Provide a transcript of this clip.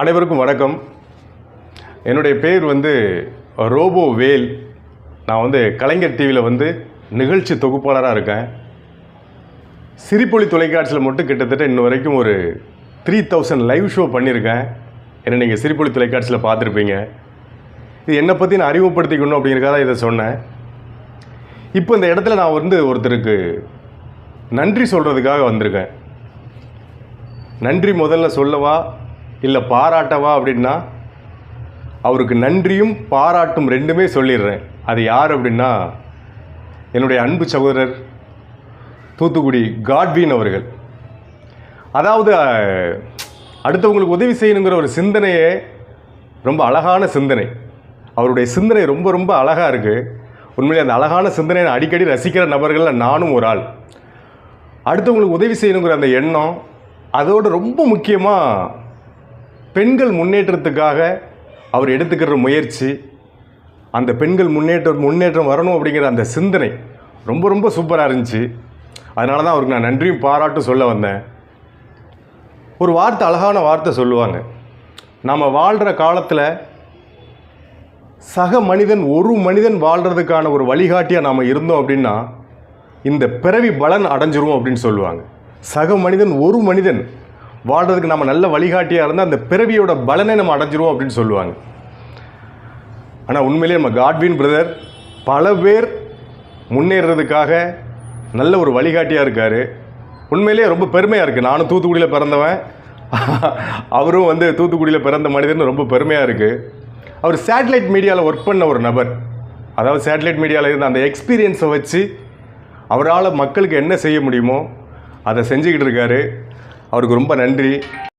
அனைவருக்கும் வணக்கம். என்னுடைய பேர் வந்து ரோபோ வேல். நான் வந்து கலைஞர் டிவியில் வந்து நிகழ்ச்சி தொகுப்பாளராக இருக்கேன். சிரிப்பொலி தொலைக்காட்சியில் மட்டும் கிட்டத்தட்ட இன்ன வரைக்கும் ஒரு த்ரீ தௌசண்ட் லைவ் ஷோ பண்ணியிருக்கேன். என்ன நீங்கள் சிரிப்பொலி தொலைக்காட்சியில் பார்த்துருப்பீங்க. இது என்னை பற்றி நான் அறிமுகப்படுத்திக்கணும் அப்படிங்கிறக்காக இதை சொன்னேன். இப்போ இந்த இடத்துல நான் வந்து ஒருத்தருக்கு நன்றி சொல்கிறதுக்காக வந்திருக்கேன். நன்றி முதல்ல சொல்லவா? இல்லை பாராட்டவா அப்படின்னா அவருக்கு நன்றியும் பாராட்டும் ரெண்டுமே சொல்லிடுறேன். அது யார் அப்படின்னா என்னுடைய அன்பு சகோதரர் தூத்துக்குடி காட்வின் அவர்கள். அதாவது அடுத்தவங்களுக்கு உதவி செய்யணுங்கிற ஒரு சிந்தனையே ரொம்ப அழகான சிந்தனை. அவருடைய சிந்தனை ரொம்ப ரொம்ப அழகாக இருக்குது உண்மையிலே அந்த அழகான சிந்தனையை நான் அடிக்கடி ரசிக்கிற நபர்களில் நானும் ஒரு ஆள். அடுத்தவங்களுக்கு உதவி செய்யணுங்கிற அந்த எண்ணம் அதோடு ரொம்ப முக்கியமாக பெண்கள் முன்னேற்றத்துக்காக அவர் எடுத்துக்கிற முயற்சி அந்த பெண்கள் முன்னேற்றம் முன்னேற்றம் வரணும் அப்படிங்கிற அந்த சிந்தனை ரொம்ப ரொம்ப சூப்பராக இருந்துச்சு. அதனால தான் அவருக்கு நான் நன்றியும் பாராட்டும் சொல்ல வந்தேன். ஒரு வார்த்தை அழகான வார்த்தை சொல்லுவாங்க. நாம் வாழ்கிற காலத்தில் சக மனிதன் ஒரு மனிதன் வாழ்கிறதுக்கான ஒரு வழிகாட்டியாக நாம் இருந்தோம் அப்படின்னா இந்த பிறவி பலன் அடைஞ்சிரும் அப்படின்னு சொல்லுவாங்க. சக மனிதன் ஒரு மனிதன் வாழ்கிறதுக்கு நம்ம நல்ல வழிகாட்டியாக இருந்தால் அந்த பிறவியோட பலனை நம்ம அடைஞ்சிருவோம் அப்படின்னு சொல்லுவாங்க. ஆனால் உண்மையிலேயே நம்ம காட்வின் பிரதர் பல பேர் முன்னேறதுக்காக நல்ல ஒரு வழிகாட்டியாக இருக்கார். உண்மையிலேயே ரொம்ப பெருமையாக இருக்குது நானும் தூத்துக்குடியில் பிறந்தவன். அவரும் வந்து தூத்துக்குடியில் பிறந்த மனிதர்னு ரொம்ப பெருமையாக இருக்குது அவர் சேட்டலைட் மீடியாவில் ஒர்க் பண்ண ஒரு நபர். அதாவது சேட்டலைட் மீடியாவில் இருந்த அந்த எக்ஸ்பீரியன்ஸை வச்சு அவரால் மக்களுக்கு என்ன செய்ய முடியுமோ அதை செஞ்சுக்கிட்டு இருக்காரு. அவருக்கு ரொம்ப நன்றி.